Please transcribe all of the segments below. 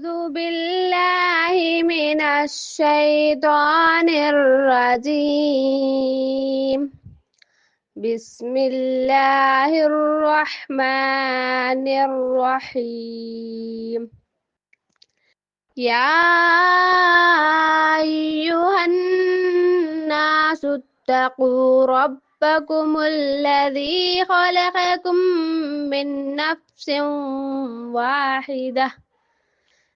أعوذ بالله من الشيطان الرجيم. بسم الله الرحمن الرحيم. يا أيها الناس اتقوا ربكم الذي خلقكم من نفس واحدة.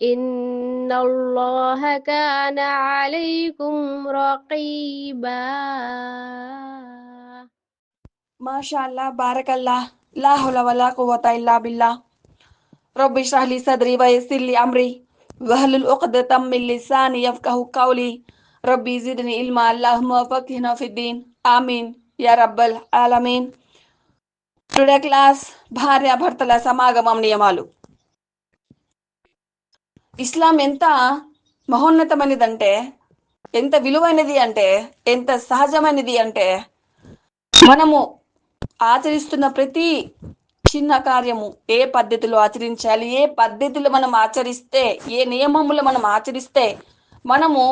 إن الله كان عليكم رقيبا Masha అల్లా బారకల్లా లా హౌల వలా కువత ఇల్లా బిల్లా రబ్బి ఇష్రహ్ లీ సద్రి వ యస్సిర్ లీ అమ్రి వహ్లుల్ ఉఖ్దతం మిన్ లిసాని యఫ్కహు కౌలి రబ్బి జిద్ని ఇల్మా అల్లాహుమ్మ ఫక్హినా ఫిద్దీన్ ఆమీన్ యా రబ్బల్ ఆలమీన్ టుడే క్లాస్ భార్య భర్తల సమాగమం నియమాలు ఇస్లాం ఎంత మహోన్నతమైనదంటే ఎంత విలువైనది అంటే ఎంత సహజమైనది అంటే మనము ఆచరిస్తున్న ప్రతి చిన్న కార్యము ఏ పద్ధతిలో ఆచరించాలి ఏ పద్ధతిలో మనం ఆచరిస్తే ఏ నియమములు మనం ఆచరిస్తే మనము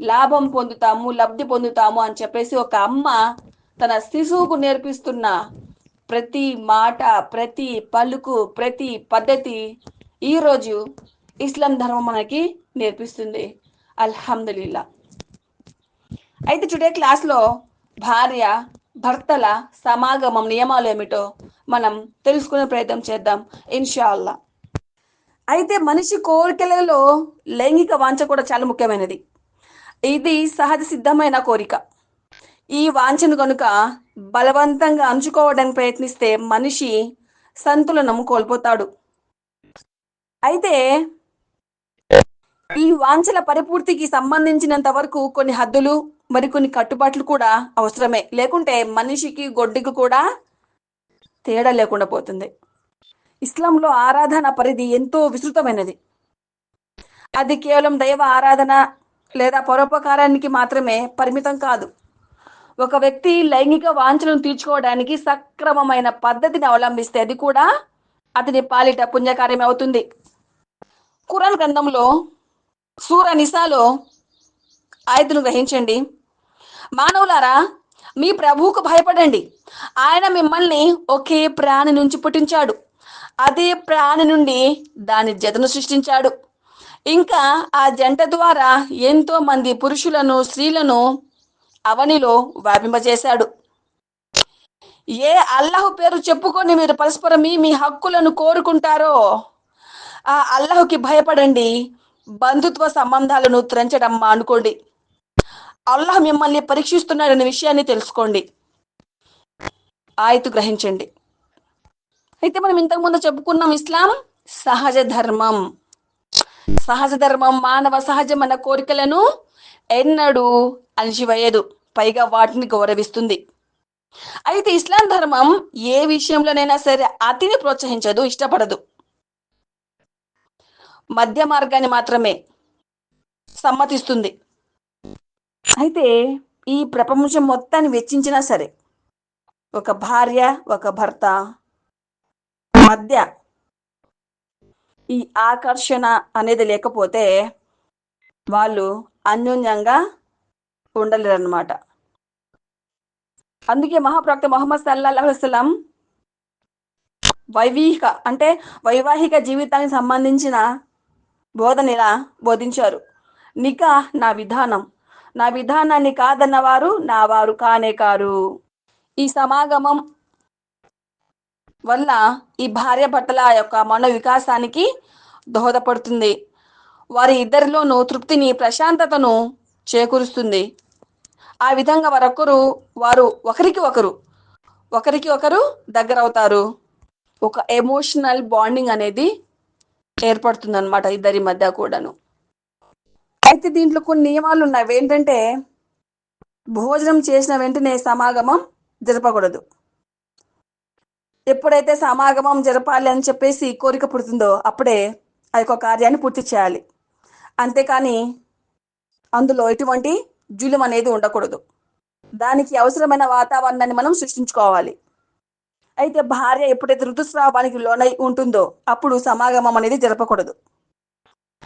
లాభం పొందుతాము లబ్ధి పొందుతాము అని చెప్పేసి ఒక అమ్మ తన శిశువుకు నేర్పిస్తున్న ప్రతి మాట ప్రతి పలుకు ప్రతి పద్ధతి ఈరోజు ఇస్లాం ధర్మం మనకి నేర్పిస్తుంది. అల్హమ్దుల్లా అయితే టుడే క్లాస్లో భార్య భర్తల సమాగమం నియమాలు ఏమిటో మనం తెలుసుకునే ప్రయత్నం చేద్దాం ఇన్షాల్లా అయితే మనిషి కోరికలలో లైంగిక వాంఛ కూడా చాలా ముఖ్యమైనది. ఇది సహజ సిద్ధమైన కోరిక. ఈ వాంఛను కనుక బలవంతంగా అంచుకోవడానికి ప్రయత్నిస్తే మనిషి సంతులనం కోల్పోతాడు. అయితే ఈ వాంఛల పరిపూర్తికి సంబంధించినంత వరకు కొన్ని హద్దులు మరికొన్ని కట్టుబాట్లు కూడా అవసరమే. లేకుంటే మనిషికి గొడ్డికి కూడా తేడా లేకుండా పోతుంది. ఇస్లాంలో ఆరాధన పరిధి ఎంతో విస్తృతమైనది. అది కేవలం దైవ ఆరాధన లేదా పరోపకారానికి మాత్రమే పరిమితం కాదు. ఒక వ్యక్తి లైంగిక వాంఛలను తీర్చుకోవడానికి సక్రమమైన పద్ధతిని అవలంబిస్తే అది కూడా అతని పాలిట పుణ్యకార్యం అవుతుంది. కురాన్ గ్రంథంలో సూర నిసాలో ఆయతను గ్రహించండి. మానవులారా మీ ప్రభువుకు భయపడండి. ఆయన మిమ్మల్ని ఒకే ప్రాణి నుంచి పుట్టించాడు. అదే ప్రాణి నుండి దాని జతను సృష్టించాడు. ఇంకా ఆ జంట ద్వారా ఎంతో మంది పురుషులను స్త్రీలను అవనిలో వ్యాపింపజేశాడు. ఏ అల్లాహ్ పేరు చెప్పుకొని మీరు పరస్పరం మీ మీ హక్కులను కోరుకుంటారో ఆ అల్లాహ్కి భయపడండి. బంధుత్వ సంబంధాలను త్రంచడం మానుకోండి. అల్లాహ్ మిమ్మల్ని పరీక్షిస్తున్నాడనే విషయాన్ని తెలుసుకోండి. ఆయతు గ్రహించండి. అయితే మనం ఇంతకుముందు చెప్పుకున్నాం ఇస్లాం సహజ ధర్మం. సహజ ధర్మం మానవ సహజమైన కోరికలను ఎన్నడూ అణిచివేయదు. పైగా వాటిని గౌరవిస్తుంది. అయితే ఇస్లాం ధర్మం ఏ విషయంలోనైనా సరే అతిని ప్రోత్సహించదు ఇష్టపడదు. మధ్య మార్గాన్ని మాత్రమే సమ్మతిస్తుంది. అయితే ఈ ప్రపంచం మొత్తాన్ని వెచ్చించినా సరే ఒక భార్య ఒక భర్త మధ్య ఈ ఆకర్షణ అనేది లేకపోతే వాళ్ళు అన్యోన్యంగా ఉండలేరన్నమాట. అందుకే మహాప్రవక్త మొహమ్మద్ సల్లాహస్లం వసలం వైవాహిక అంటే వైవాహిక జీవితానికి సంబంధించిన బోధన ఇలా బోధించారు. నికా నా విధానం. నా విధానాన్ని కాదన్న వారు నా వారు కానే కారు. ఈ సమాగమం వల్ల ఈ భార్య భర్తల యొక్క మనో వికాసానికి దోహదపడుతుంది. వారి ఇద్దరిలోనూ తృప్తిని ప్రశాంతతను చేకూరుస్తుంది. ఆ విధంగా వారొకరు వారు ఒకరికి ఒకరు ఒకరికి ఒకరు దగ్గర అవుతారు ఒక ఎమోషనల్ బాండింగ్ అనేది ఏర్పడుతుంది అనమాట ఇద్దరి మధ్య కూడాను. అయితే దీంట్లో కొన్ని నియమాలు ఉన్నాయి. ఏంటంటే భోజనం చేసిన వెంటనే సమాగమం జరపకూడదు. ఎప్పుడైతే సమాగమం జరపాలి అని చెప్పేసి కోరిక పుడుతుందో అప్పుడే ఆ యొక్క కార్యాన్ని పూర్తి చేయాలి. అంతేకాని అందులో ఎటువంటి జులుం అనేది ఉండకూడదు. దానికి అవసరమైన వాతావరణాన్ని మనం సృష్టించుకోవాలి. అయితే భార్య ఎప్పుడైతే ఋతుస్రావానికి లోనై ఉంటుందో అప్పుడు సమాగమం అనేది జరపకూడదు.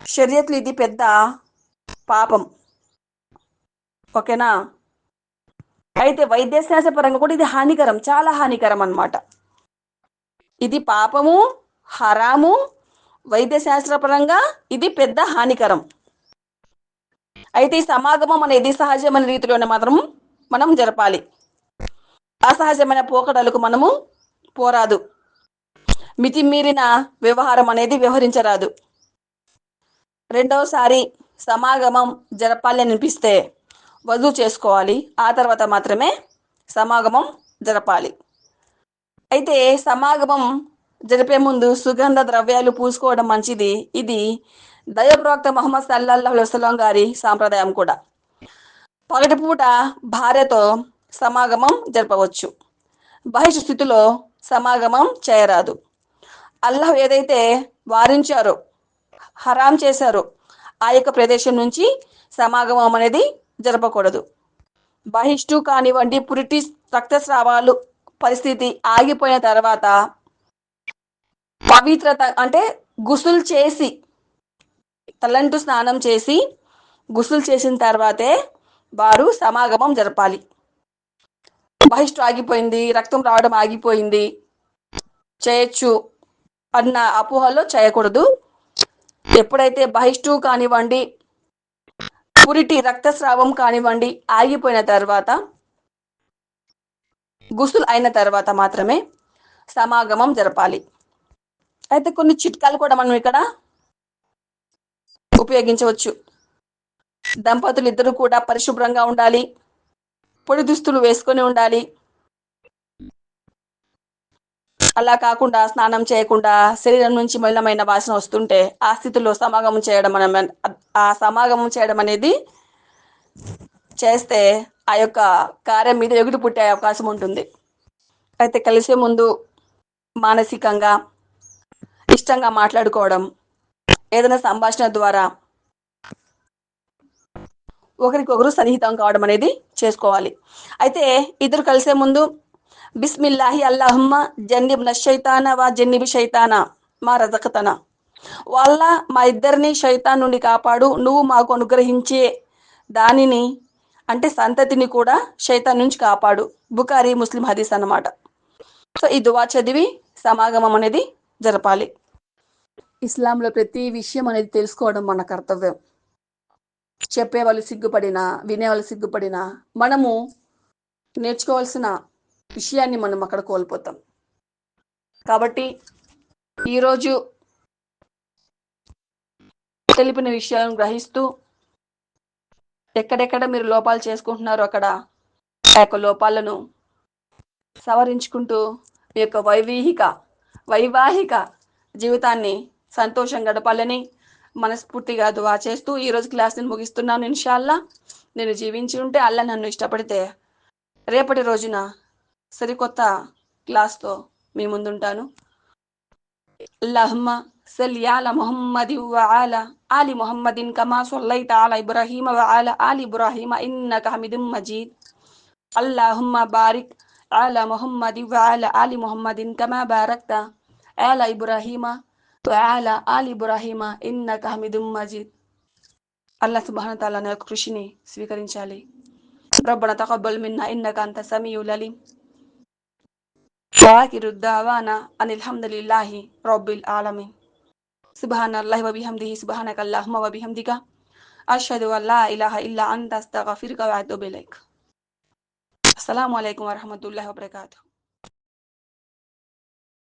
షరియత్లు ఇది పెద్ద పాపం. ఓకేనా? అయితే వైద్యశాస్త్ర పరంగా కూడా ఇది హానికరం చాలా హానికరం అన్నమాట. ఇది పాపము హరాము వైద్యశాస్త్ర పరంగా ఇది పెద్ద హానికరం. అయితే ఈ సమాగమం అనేది సహజమైన రీతిలోనే మాత్రం మనం జరపాలి. అసహజమైన పోకడలకు మనము పోరాదు. మితిమీరిన వ్యవహారం అనేది వ్యవహరించరాదు. రెండవసారి సమాగమం జరపాలి అని అనిపిస్తే వధువు చేసుకోవాలి. ఆ తర్వాత మాత్రమే సమాగమం జరపాలి. అయితే సమాగమం జరిపే ముందు సుగంధ ద్రవ్యాలు పూసుకోవడం మంచిది. ఇది దైవప్రవక్త మహమ్మద్ సల్లల్లాహు అలైహి గారి సాంప్రదాయం కూడా. పగటిపూట భార్యతో సమాగమం జరపవచ్చు. బహిష్ స్థితిలో సమాగమం చేయరాదు. అల్లాహ్ ఏదైతే వారించారో హరాం చేశారో ఆ యొక్క ప్రదేశం నుంచి సమాగమం అనేది జరపకూడదు. బహిష్టు కానివ్వండి పురిటి రక్తస్రావాలు పరిస్థితి ఆగిపోయిన తర్వాత పవిత్రత అంటే గుసులు చేసి తలంటు స్నానం చేసి గుసులు చేసిన తర్వాతే వారు సమాగమం జరపాలి. బహిష్టు ఆగిపోయింది రక్తం రావడం ఆగిపోయింది. చేయొచ్చు. అన్న అపోహలో చేయకూడదు. ఎప్పుడైతే బహిష్టు కానివ్వండి పురిటి రక్తస్రావం కానివ్వండి ఆగిపోయిన తర్వాత గుసులు అయిన తర్వాత మాత్రమే సమాగమం జరపాలి. అయితే కొన్ని చిట్కాలు కూడా మనం ఇక్కడ ఉపయోగించవచ్చు. దంపతులు ఇద్దరు కూడా పరిశుభ్రంగా ఉండాలి. పొడి దుస్తులు వేసుకొని ఉండాలి. అలా కాకుండా స్నానం చేయకుండా శరీరం నుంచి మలినమైన వాసన వస్తుంటే ఆ స్థితిలో సమాగమం చేయడం మనం ఆ సమాగమం చేయడం అనేది చేస్తే ఆ యొక్క కార్యం మీద ఎగుడు పుట్టే అవకాశం ఉంటుంది. అయితే కలిసే ముందు మానసికంగా ఇష్టంగా మాట్లాడుకోవడం ఏదైనా సంభాషణ ద్వారా ఒకరికొకరు సన్నిహితం కావడం అనేది చేసుకోవాలి. అయితే ఇద్దరు కలిసే ముందు బిస్మిల్లాహి అల్లాహమ్మ జన్నిబ్ నషైతాన వా జన్నిబి శైతాన మా రజకతన. వాళ్ళ మా ఇద్దరిని శైతాన్ నుండి కాపాడు నువ్వు మాకు అనుగ్రహించే దానిని అంటే సంతతిని కూడా శైతాన్ నుంచి కాపాడు. బుకారి ముస్లిం హదీస్ అన్నమాట. సో ఈ దువా చదివి సమాగమం అనేది జరపాలి. ఇస్లాంలో ప్రతి విషయం అనేది తెలుసుకోవడం మన కర్తవ్యం. చెప్పేవాళ్ళు సిగ్గుపడినా వినేవాళ్ళు సిగ్గుపడినా మనము నేర్చుకోవాల్సిన విషయాన్ని మనం అక్కడ కోల్పోతాం. కాబట్టి ఈరోజు తెలిపిన విషయాలను గ్రహిస్తూ ఎక్కడెక్కడ మీరు లోపాలు చేసుకుంటున్నారో అక్కడ ఆ యొక్క లోపాలను సవరించుకుంటూ మీ యొక్క వైవాహిక వైవాహిక జీవితాన్ని సంతోషం గడపాలని మనస్ఫూర్తిగా దువా చేస్తూ ఈ రోజు క్లాస్ నేను ముగిస్తున్నాను ఇన్షాల్లా. నేను జీవించి ఉంటే అల్లా నన్ను ఇష్టపడితే రేపటి రోజున సరికొత్త క్లాస్తో మీ ముందుంటాను. అల్లహమ్మ సల్లి ఆల మొహమ్మది ఆల ఆలి మొహమ్మదిన్ కమా సొల్లైత ఆల ఇబ్రాహీమ ఆల ఆలి ఇబ్రాహీమ ఇన్న హమిదుం మజీద్. అల్లాహుమ్మ బారిక్ ఆల మొహమ్మది ఆల ఆలి మొహమ్మదిన్ కమా బారక్త ఆల ఇబ్రాహీమ وعلى آل إبراهيم إنك حميد مجيد الله سبحانه وتعالى నా యొక్క కృషిని స్వీకరించాలి ربنا تقبل منا إنك أنت السميع العليم وآخر الدعوانا أن الحمد لله رب العالمين سبحان الله وبحمده سبحانك اللهم وبحمدك أشهد أن لا إله إلا أنت أستغفرك وأتوب إليك السلام عليكم ورحمة الله وبركاته